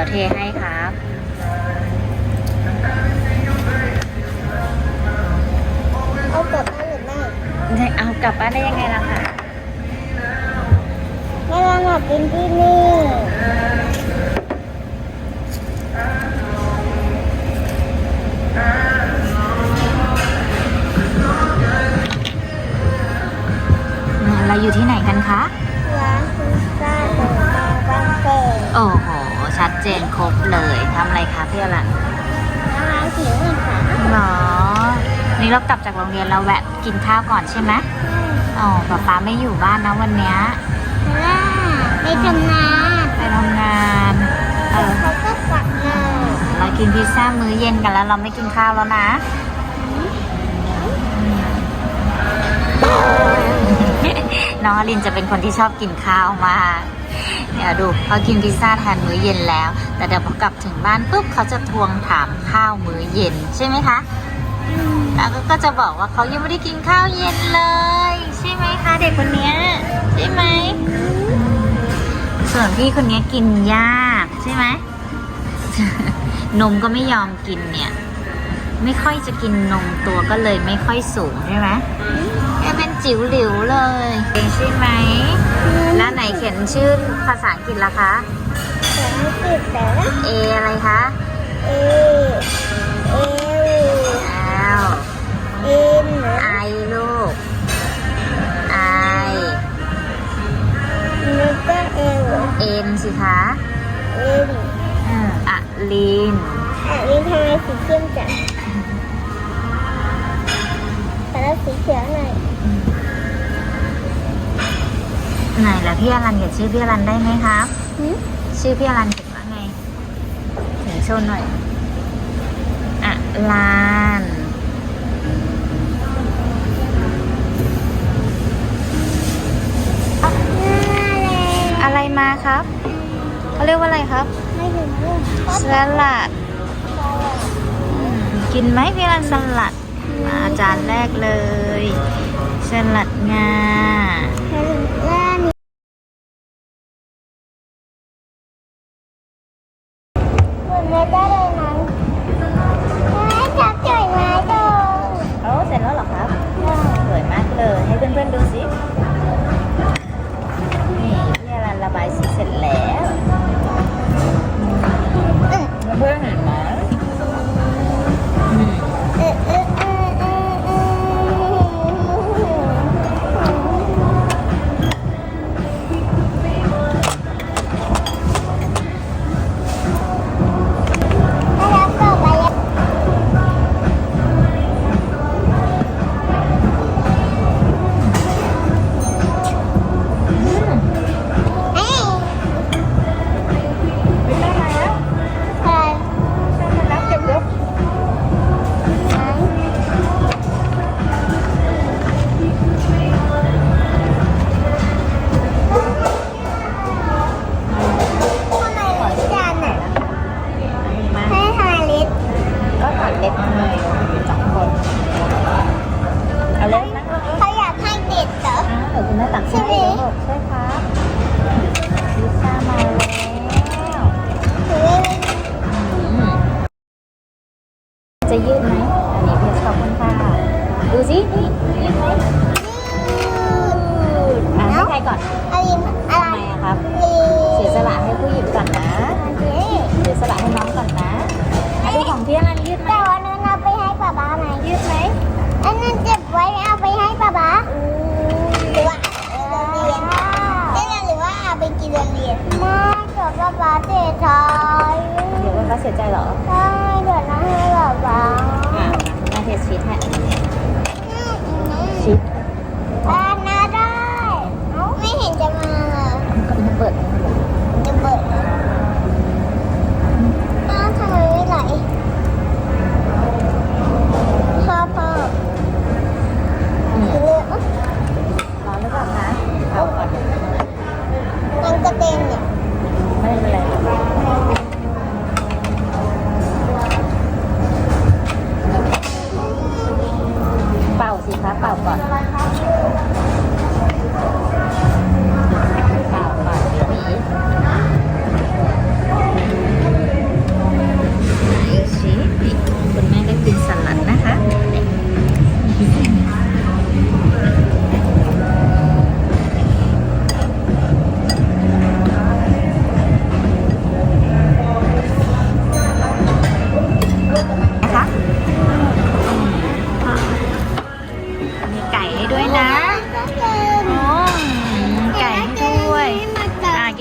ดี๋ยวเทให้ครับเอากลับบ้านหรือไม่ได้เอากลับบ้านได้ยังไงล่ะคะแม่ลองมากินที่นี่เราอยู่ที่ไหนกันคะร้านพิซซ่าหมูแดงบางแสนโอ้โหชัด เจนครบเลยทำอะไรคะพี่อลันร้านผิวหนึ่งค่ะหรอนี่เรากลับจากโรงเรียนเราแวะกินข้าวก่อนใช่ไหมอ๋อป๊าป๊าไม่อยู่บ้านนะวันเนี้ยล่าไปทำงานไปทำงานเออเขาก็กลับมาเรากินพิซซ่ามื้อเย็นกันแล้วเราไม่กินข้าวแล้วนะน้องอลินจะเป็นคนที่ชอบกินข้าวมาก เดี๋ยวดูเขากินพิซซ่าแทนมื้อเย็นแล้ว แต่เดี๋ยวพอกลับถึงบ้านปุ๊บเขาจะทวงถามข้าวมื้อเย็นใช่ไหมคะแล้วก็จะบอกว่าเขายังไม่ได้กินข้าวเย็นเลย ใช่ไหมคะเด็กคนนี้ใช่ไหมส่วนพี่คนนี้กินยากใช่ไหมนมก็ไม่ยอมกินเนี่ย ไม่ค่อยจะกินนมตัวก็เลยไม่ค่อยสูงใช่ไหมแค่เป็นจิ๋วหลิวเลยใช่ไหม เขียนชื่อภาษาอังกฤษล่ะคะแต่ไม่ติดแต่ละ A อะไรคะ เอ เอล L เอ็น I ลูก I แล้วก็เอล N สิคะ เอ็นอืมอะลินอะนี่ทำไมสีเข้มจังแต่ละสีเขียวหน่อย ไหนล่ะพี่อรันเขียนชื่อพี่อรันได้ไหมครับหืมชื่อพี่อรันเขียนว่าไงเขียนโชว์หน่อยอะลานอะไรมาครับเขาเรียกว่าอะไรครับไม่ถึงลูกสลัดอืมกินไหมพี่รันสลัดมาจานแรกเลยสลัดงาแล้ว จะยืดไหมอันนี้เพชรขอบคุณค่ะดูสินี่ยืดไหมอะให้ใครก่อนอะไรอะทำไรไมอะครับลีเสียสละให้ผู้หญิงก่อนนะเอ๊ะเสียสละให้น้องก่อนนะอะดูของพี่อนันต์ยืดไหมแต่วันนั้นเอาไปให้ป๊าป๊าไหมยืดไหมอันนั้นเก็บไว้เอาไปให้ป๊าป๊าหรือว่าเอาไปเรียนเรียนหรือว่าเอาไปกินเรียนไม่เดี๋ยวป๊าป๊าเสียใจ เดี๋ยวว่าเขาเสียใจเหรอใช่เดี๋ยวนะให้ป๊าป๊าอะมาเทสชีสให้ชีสอ่าน่าได้ ไม่เห็นจะมาเลยก็มันเปิดจะ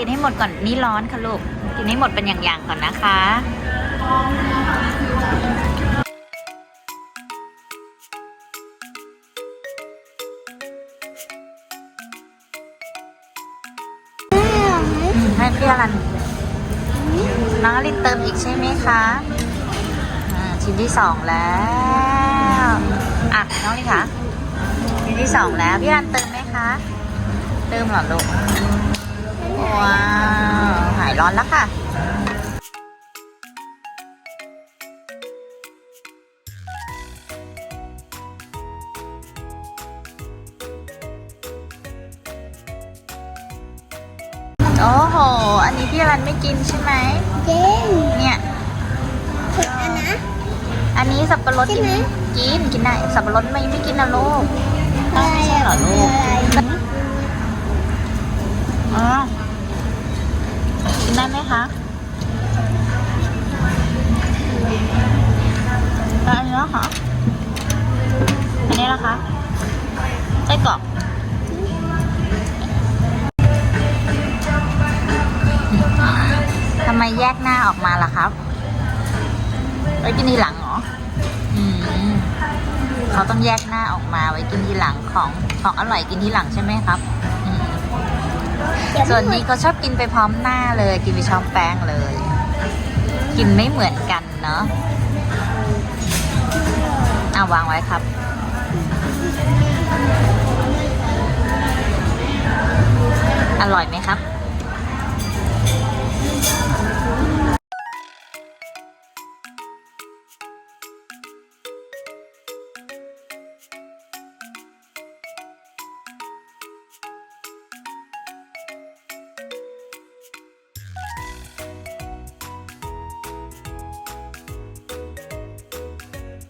ให้หมดก่อนนี่ร้อนค่ะลูก กินให้หมดเป็นอย่างๆก่อนนะคะให้พี่อรันน้องอลินเติมอีกใช่ไหมคะชิ้นที่สองแล้วอะน้องนี่คะชิ้นที่สองแล้วพี่อรันเติมไหมคะ เติมหรอลูก ว้าวหายร้อนแล้วค่ะโอ้โห อันนี้พี่อรันไม่กินใช่ไหมเจนเนี่ยถึงอันนะ อันนี้สับปะรดใช่ไหมกินกินได้ สับปะรดไม่ไม่กินนะลูกอะไรไม่ใช่เหรอลูก ไส้กรอกทำไมแยกหน้าออกมาล่ะครับ ไว้กินทีหลังเหรออืมเขาต้องแยกหน้าออกมาไว้กินทีหลังของของอร่อยกินทีหลังใช่ไหมครับส่วนนี้เขาชอบกินไปพร้อมหน้าเลย กินไปช้อมแป้งเลย กินไม่เหมือนกันเนาะเอาวางไว้ครับ อร่อยไหมครับ